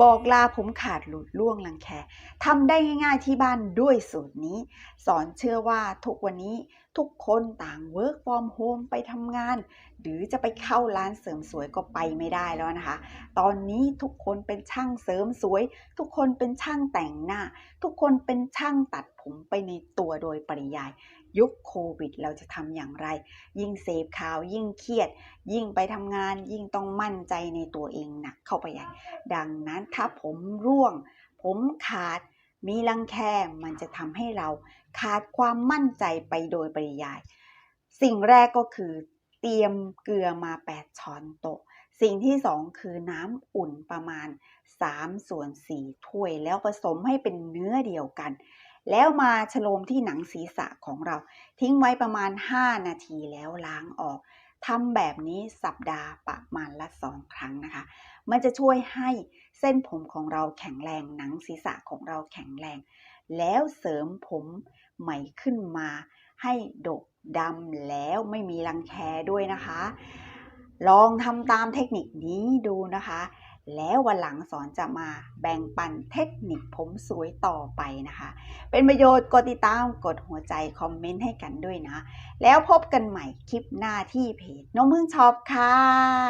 บอกลาผมขาดหลุดล่วงลังแคทำได้ง่ายๆที่บ้านด้วยสูตรนี้ สอนเชื่อว่าทุกวันนี้ ทุกคนต่าง work from home ไปทำงาน หรือจะไปเข้าร้านเสริมสวยก็ไปไม่ได้แล้วนะคะ ตอนนี้ทุกคนเป็นช่างเสริมสวย ทุกคนเป็นช่างแต่งหน้า ทุกคนเป็นช่างตัดผมไปในตัวโดยปริยาย ยุคโควิดเราจะทำอย่างไร ยิ่งเสพข่าวยิ่งเครียด ยิ่งไปทำงาน ยิ่งต้องมั่นใจในตัวเองหนักเข้าไปใหญ่ดังนั้นถ้าผมร่วง ผมขาด มีรังแคมันจะทำให้เราขาดความมั่นใจไปโดยปริยาย สิ่งแรกก็คือ เตรียมเกลือมา 8 ช้อนโต๊ะ สิ่งที่2คือน้ำอุ่นประมาณ3ส่วน4ถ้วยแล้วผสมให้เป็นเนื้อเดียวกัน แล้วมาฉโลมที่หนังศีรษะของเรา ทิ้งไว้ประมาณ 5 นาทีแล้วล้างออกทำแบบนี้สัปดาห์ประมาณละ2ครั้งนะคะ มันจะช่วยให้ เส้นผมของเราแข็งแรงหนังศีรษะของเราแข็งแรง แล้วเสริมผมใหม่ขึ้นมาให้ดกดำแล้วไม่มีรังแคด้วยนะคะ ลองทำตามเทคนิคนี้ดูนะคะ แล้ววันหลังสอนจะมาแบ่งปันเทคนิคผมสวยต่อไปนะคะ เป็นประโยชน์กดติดตามกดหัวใจคอมเมนต์ให้กันด้วยนะ แล้วพบกันใหม่คลิปหน้าที่เพจน้องพึ่งช็อปค่ะ